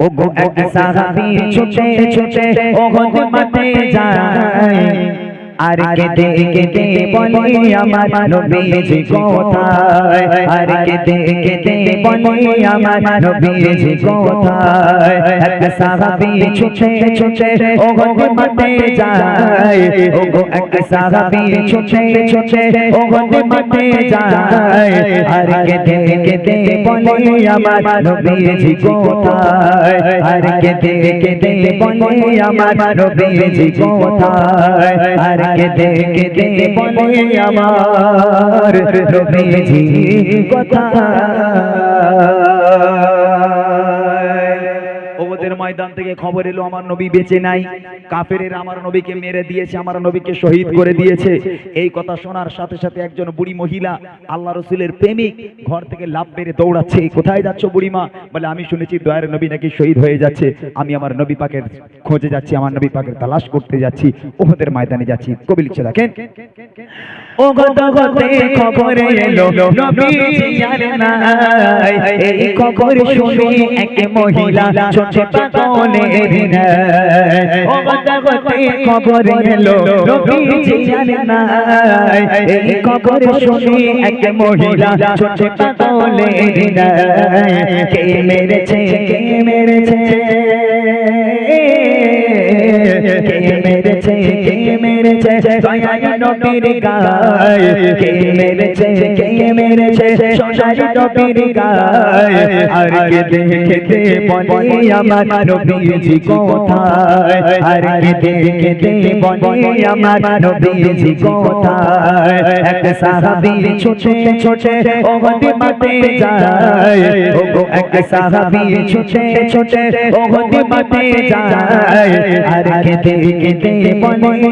ও গো এক সাহাবী ছুটে ছুটে ওহদ মাঠে যায়। আর কেঁদে কেঁদে বলে আমার নবীজি কোথায়? আর কেঁদে কেঁদে বলে আমার নবীজি কোথায়? এক সাহাবী ছুটে ছুটে ওহদ মাঠে যায়। ও গো এক সাহাবী ছুটে ছুটে ওহদ মাঠে যায়। আর কেঁদে কেঁদে বলে আমার নবীজি কোথায়? আর কেঁদে কেঁদে বলে আমার নবীজি কোথায়? আর কেঁদে কেঁদে বলে আমার রবিজি কোথায় ময়দান থেকে খবর এলো, আমার নবী বেঁচে নাই। কাফেরের আমার নবীকে মেরে দিয়েছে, আমার নবীকে শহীদ করে দিয়েছে। এই কথা শোনার সাথে সাথে একজন বুড়ি মহিলা আল্লাহ রসুলের প্রেমিক ঘর থেকে লাভ বেড়ে দৌড়াচ্ছে। কোথায় যাচ্ছ বুড়িমা? বলে, আমি শুনেছি দয়ার নবী নাকি শহীদ হয়ে যাচ্ছে। আমি আমার নবী পাকের খোঁজে যাচ্ছি, আমার নবী পাকের তালাশ করতে যাচ্ছি। ওদের ময়দানে যাচ্ছি। কবি লিখছে দেখেন। ও খবরে এলো আর নাই। এই খবর শুনে এক মহিলা ছোট পাগলের ও গত গতে এলো নবীজি আর নাই এই খবর শুনে এক মহিলা ছোট পাগলের কে মেরেছে কে মেরেছে কে মেরেছে কে মেরেছে? দয়াল নবীর গায়। কে মেরেছে? কে মেরেছে? সোনারি নবীর গায়। আর কে দেখে বলে আমার নবীজি কোথায়? আর কে দেখে বলে আমার নবীজি কোথায়? এক সাহাবী ছোটে ছোটে ওহদ মাঠে যায়। ও এক সাহাবী ছোটে ছোটে ওহদ মাঠে যায়। আর কেঁদে কেঁদে বলে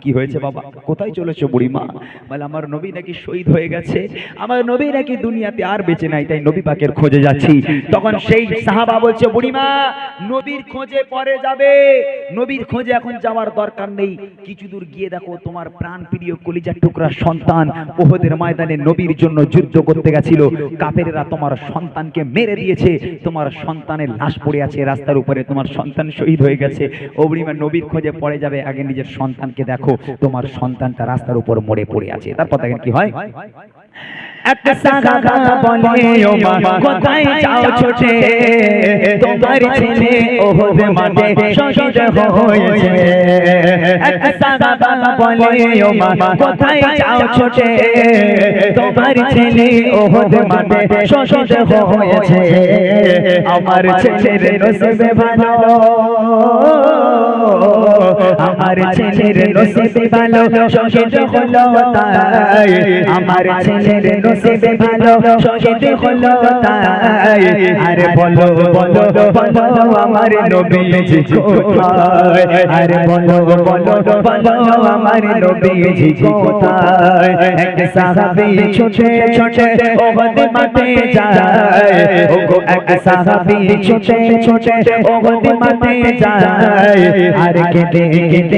কি হয়েছে বাবা? কোথায় চলেছো বুড়িমা? বলে, আমার নবী নাকি শহীদ হয়ে গেছে। আমার নবী নাকি দুনিয়াতে আর বেঁচে নাই, তাই নবী পাকের খোঁজে যাচ্ছি। তখন সেই সাহাবা বলছে, বুড়িমা, নবীর খোঁজে পরে যাবে। নবীর খোঁজে এখন যাওয়ার দরকার নেই। কিছু দূর গিয়ে দেখো, তোমার প্রাণ প্রিয় কলিজার টুকরা সন্তান ওহদের ময়দানে নবীর জন্য যুদ্ধ করতে গেছিল। কাফেরেরা তোমার সন্তানকে মেরে দিয়েছে। তোমার সন্তানের লাশ পড়ে আছে রাস্তার উপরে। তোমার সন্তান শহীদ হয়ে গেছে। ও বুড়িমা, নবীর খোঁজে পড়ে যাবে। আগে নিজের সন্তানকে দেখো। তোমার সন্তানটা রাস্তার উপর মরে পড়ে আছে। তারপর দেখেন কি হয়? একটা সাহাবা বলে ও মা কোথায় যাও ছোটে? তোমার ছেলে ওহদ মাঠে শহীদ হয়েছে। একটা সাহাবা বলে ও মা কোথায় যাও ছোটে? তোমার ছেলে ওহদ মাঠে শহীদ হয়েছে। আমার ছেলের নসিবে ভালো। আমার ছেলের নসিবে ভালো শহীদ হলো তাই। আমার ছেলের নসিবে ভালো শহীদ হলো তাই। আরে বলো বলো বলো, আমার নবীজি কোথায়? আরে বলো বলো বলো, আমার নবীজি কোথায়? এক সাহাবী ছোটে ছোটে ওহদ মাঠে যায়। ও গো এক সাহাবী ছোটে ছোটে ওহদ মাঠে যায়। আর কেঁদে কেঁদে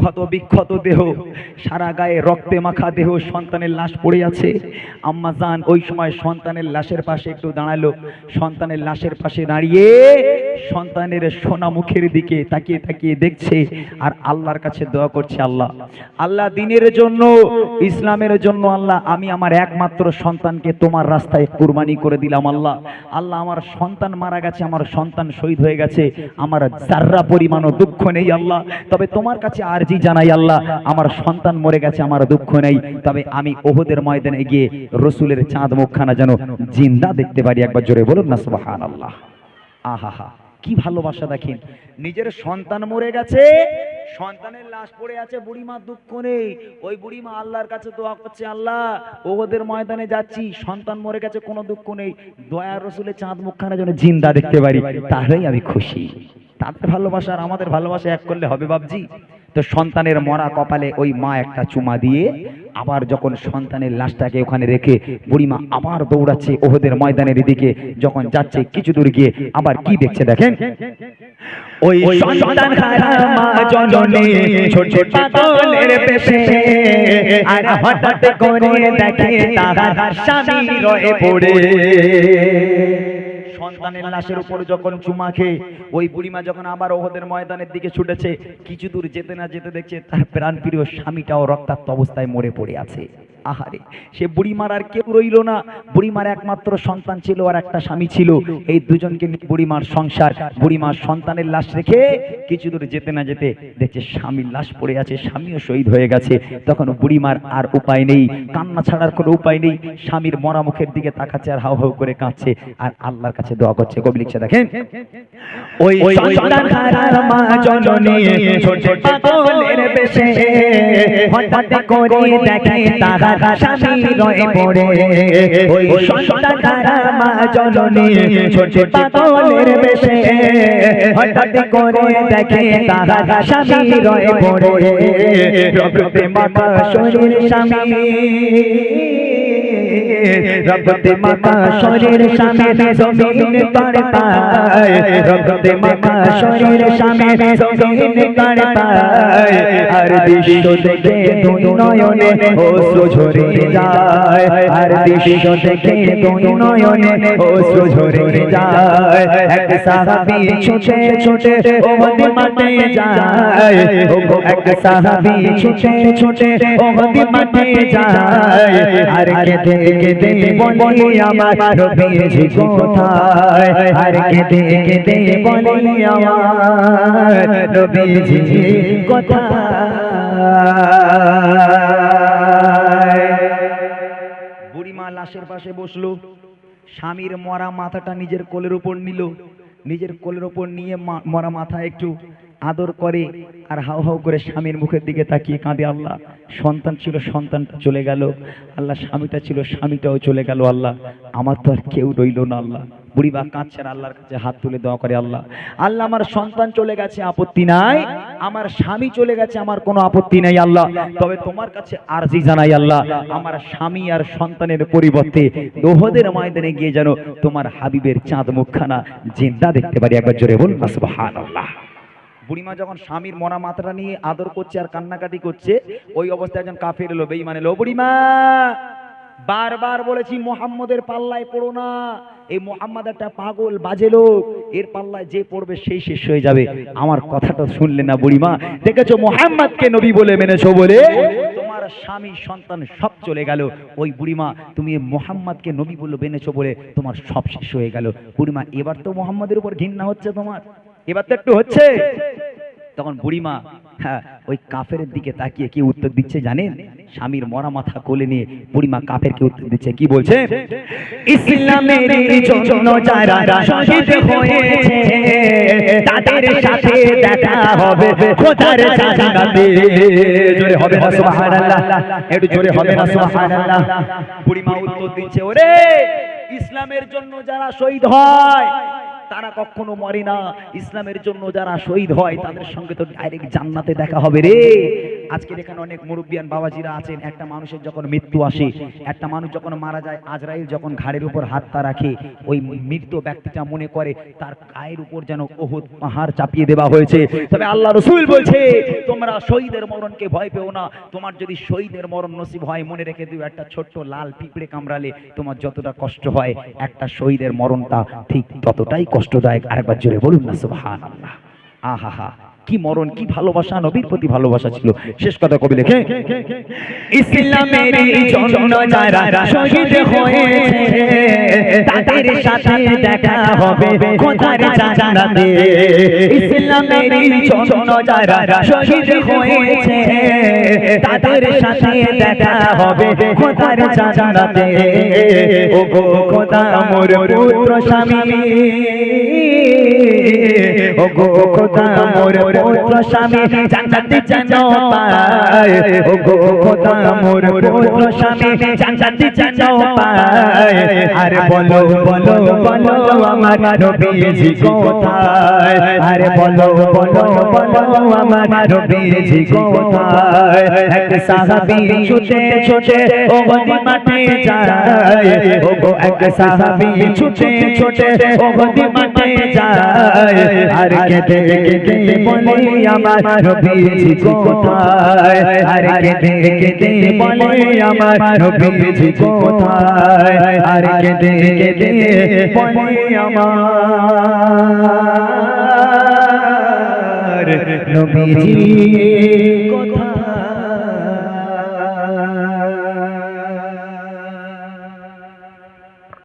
ক্ষত বিক্ষত দেহ, সারা গায়ে রক্তে মাখা দেহ সন্তানের লাশ পড়ে আছে। আম্মা জান ওই সময় সন্তানের লাশের পাশে একটু দাঁড়াল। সন্তানের লাশের পাশে দাঁড়িয়ে সন্তানের সোনা মুখের দিকে তাকিয়ে তাকিয়ে দেখছে আর আল্লাহর কাছে দোয়া করছে আল্লাহ। আল্লাহ দিনের জন্য, ইসলামের জন্য আল্লাহ, আমি আমার একমাত্র সন্তানকে তোমার রাস্তায় কুরবানি করে দিলাম আল্লাহ। আল্লাহ আমার সন্তান মারা গেছে, আমার সন্তান শহীদ হয়ে গেছে, আমার যার্রা পরিমাণও দুঃখ নেই আল্লাহ। তবে তোমার কাছে আরজি জানাই, আল্লাহ, আমার সন্তান মরে গেছে, আমার দুঃখ নেই। তবে আমি ওহদের ময়দানে গিয়ে রসুলের চাঁদ মুখখানা যেন জিন্দা দেখতে পারি, একবার জোরে বলুন না সুবাহান আল্লাহ আহা কি ভালোবাসা দেখেন। নিজের সন্তান মরে গেছে, সন্তানের লাশ পড়ে আছে বুড়িমা দুঃখ নেই। ওই বুড়িমা আল্লাহর কাছে দোয়া করছে, আল্লাহ ওদের ময়দানে যাচ্ছি, সন্তান মরে গেছে, কোনো দুঃখ নেই। দয়া রসুলের চাঁদ মুখখানা যেন জিন্দা দেখতে পারি, তাহলেই আমি খুশি। তাদের ভালোবাসা আর আমাদের ভালোবাসা এক করলে হবে বাবজি তো সন্তানের মরা কপালে ওই মা একটা চুমা দিয়ে আবার যখন সন্তানের লাশটাকে ওখানে রেখে বুড়িমা আবার দৌড়াচ্ছে ওহদের ময়দানের দিকে যখন যাচ্ছে কিছু দূর গিয়ে আবার কি দেখছে দেখেন? ওই সন্তান মা জননী ছোট পাগলের পেশে আর হঠাৎ করে দেখে তাহার স্বামী রয়ে পড়ে। সন্তানের লাশের উপর যখন চুমা খেয়ে, ওই বুড়িমা যখন আবার ওহদের ময়দানের দিকে ছুটেছে, কিছু দূর যেতে না যেতে দেখছে তার প্রাণপ্রিয় স্বামীটাও রক্তাক্ত অবস্থায় মরে পড়ে আছে। আহারে সে বুড়িমার আর কেউ রইল না। বুড়িমার একমাত্র সন্তান ছিল আর একটা স্বামী ছিল। এই দুজনকে নিয়ে বুড়িমার সংসার। বুড়িমার সন্তানের লাশ রেখে কিছু দূর যেতে না যেতে দেখছে স্বামীর লাশ পড়ে আছে স্বামীও শহীদ হয়ে গেছে। তখন বুড়িমার আর উপায় নেই কান্না ছাড়ার কোনো উপায় নেই। স্বামীর মরা মুখের দিকে তাকাচ্ছে আর হাউ হাউ করে কাঁদছে আর আল্লাহর কাছে দোয়া করছে। কবি লিখছে দেখেন ওই সন্তান হারা মা জননী ছোট পাগলের পেশে হঠাৎ করে দেখে তাহার স্বামী রয়ে পড়ে। ওই সন্তান হারা মা জননী ছোট পাগলের পেশে হঠাৎ করে দেখে তাহার স্বামী রয়ে পড়ে। রক্তে মাথা শরীর স্বামী। রক্তে মাথা শরীর স্বামী জমিন পার পায় রক্তে মাথা শরীর স্বামী জমিন পার পায় আর দৃশ্য দেখে দুই নয়নে অশ্রু ঝরে যায় আর দৃশ্য দেখে দুই নয়নে অশ্রু ঝরে যায় এক সাহাবী ছুটে ছুটে ওহদ মাঠে যায় ও এক সাহাবী ছুটে ছুটে ওহদ মাঠে যায় আর কেঁদে কেঁদে বলি আমার নবীজি কোথায়? আর কেঁদে কেঁদে বলি আমার নবীজি কোথায়? বুড়িমা লাশের পাশে বসল। স্বামীর মরা মাথাটা নিজের কোলের উপর নিল। নিজের কোলের উপর নিয়ে মরা মাথা একটু আদর করে আর হাউ হাউ করে স্বামীর মুখের দিকে তাকিয়ে কাঁদে আল্লাহ। সন্তান ছিল, সন্তানটা চলে গেল। আল্লাহ স্বামীটা ছিল, স্বামীটাও চলে গেল আল্লাহ। আমার তো আর কেউ রইল না আল্লাহ। বুড়িবা কাঁদছে আর আল্লাহর কাছে হাত তুলে দোয়া করে আল্লাহ। আল্লাহ আমার সন্তান চলে গেছে, আপত্তি নাই। আমার স্বামী চলে গেছে, আমার কোনো আপত্তি নাই আল্লাহ। তবে তোমার কাছে আরজি জানাই আল্লাহ, আমার স্বামী আর সন্তানের পরিবর্তে দোহদের ময়দানে গিয়ে যেন তোমার হাবিবের চাঁদ মুখখানা জিন্দা দেখতে পারি। একবার জোরে বলুন সুবহানাল্লাহ। বুড়িমা যখন স্বামীর মরা মাথাটা নিয়ে আদর করছে আর কান্নাকাটি করছে, ওই অবস্থায় একজন কাফের এলো এলো "ও বুড়িমা, বারবার বলেছি মোহাম্মদের পাল্লায় পড়ো না। এই মোহাম্মদ একটা পাগল, বাজে লোক। এর পাল্লায় যে পড়বে সেই শেষ হয়ে যাবে। আমার কথাটা শুনলে না বুড়িমা? দেখেছ, মোহাম্মদকে নবী বলে মেনেছো বলে? তোমার স্বামী, সন্তান সব চলে গেল। ওই বুড়িমা, তুমি মোহাম্মদকে নবী বলে মেনেছো বলে তোমার সব শেষ হয়ে গেল। বুড়িমা, এবার তো মোহাম্মদের উপর ঘৃণা হচ্ছে তোমার। এবার তো একটু হচ্ছে। তখন বুড়িমা হ্যাঁ ওই কাফের দিকে তাকিয়ে কি উত্তর দিচ্ছে জানেন? স্বামীর মরা মাথা কোলে নিয়ে বুড়িমা কাফেরকে উত্তর দিচ্ছে, কি বলছে? ইসলামের জন্য যারা শহীদ হয়েছে, তাদের সাথে দেখা হবে। খোদার জোরে হবে না, সুবহানাল্লাহ। একটু জোরে হবে না, সুবহানাল্লাহ। বুড়িমা উত্তর দিচ্ছে, ওরে, ইসলামের জন্য যারা শহীদ হয় তারা কখনো মরে না। ইসলামের জন্য যারা শহীদ হয়, তাদের সঙ্গে তো ডাইরেক্ট জান্নাতে দেখা হবে রে। আজকে এখানে অনেক মুরব্বিয়ান বাবাজিরা আছেন। একটা মানুষের যখন মৃত্যু আসে, একটা মানুষ যখন মারা যায়, আজরাইল যখন ঘাড়ের উপর হাতটা রাখে, ওই মৃত ব্যক্তিটা মনে করে তার গায়ের উপর যেন ওহুদ পাহাড় চাপিয়ে দেওয়া হয়েছে। তবে আল্লাহ রসুল বলছে, তোমরা শহীদের মরণকে ভয় পেও না। তোমার যদি শহীদের মরণ নসিব হয়, মনে রেখে দিও একটা ছোট্ট লাল পিঁপড়ে কামড়ালে তোমার যতটা কষ্ট হয়, একটা শহীদের মরণটা ঠিক ততটাই কষ্টদায়ক আরেকবার জোরে বলুন না, সুবহানাল্লাহ। আহা হা কি মরণ, কি ভালোবাসা, নবীর প্রতি ভালোবাসা ছিল। শেষ কথা কবি লেখে ইসলামের তাদের সাথে দেখা হবে ইসলামের শহীদ হয়েছে, তাদের সাথে দেখা হবে ও গো খোদা মোর পুত্র স্বামী ও গো খোদা মোর পুত্র স্বামী জান্নাতে জানো পায় ও গো খোদা মোর পুত্র স্বামী জান্নাতে জানো পায় আরে বলো বলো বলো আমার নবীজি কোথায়? আরে বলো বলো বলো আমার নবীজি কোথায়? এক সাহাবী ছুটে ছুটে ও গদি মাঠে যায়। ও গো এক সাহাবী ছুটে ছুটে ও গদি মাঠে যায়। আর কেটে কেটে বলে আমার নবীজি কোথায়? আর কেটে কেটে বলে আমার নবীজি কোথায়? আর কেটে কেটে বলে আমার নবীজি কোথায়